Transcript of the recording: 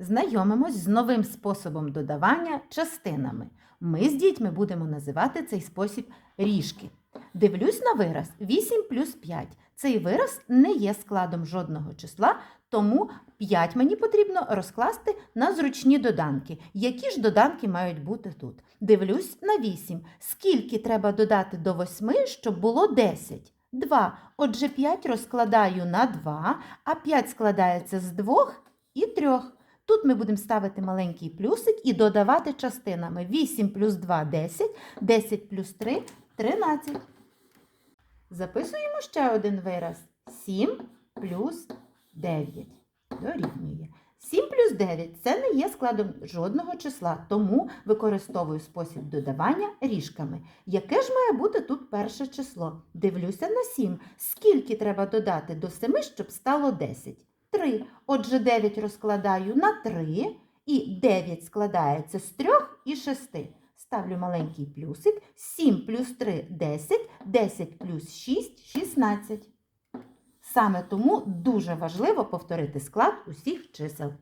Знайомимось з новим способом додавання частинами. Ми з дітьми будемо називати цей спосіб ріжки. Дивлюсь на вираз 8 плюс 5. Цей вираз не є складом жодного числа, тому 5 мені потрібно розкласти на зручні доданки. Які ж доданки мають бути тут? Дивлюсь на 8. Скільки треба додати до 8, щоб було 10? 2. Отже, 5 розкладаю на 2, а 5 складається з 2 і 3. Тут ми будемо ставити маленький плюсик і додавати частинами. 8 плюс 2 – 10, 10 плюс 3 – 13. Записуємо ще один вираз. 7 плюс 9 дорівнює. 7 плюс 9 це не є складом жодного числа, тому використовую спосіб додавання ріжками. Яке ж має бути тут перше число? Дивлюся на 7. Скільки треба додати до 7, щоб стало 10? 3. Отже, 9 розкладаю на 3, і 9 складається з 3 і 6. Ставлю маленький плюсик. 7 плюс 3 – 10, 10 плюс 6 – 16. Саме тому дуже важливо повторити склад усіх чисел.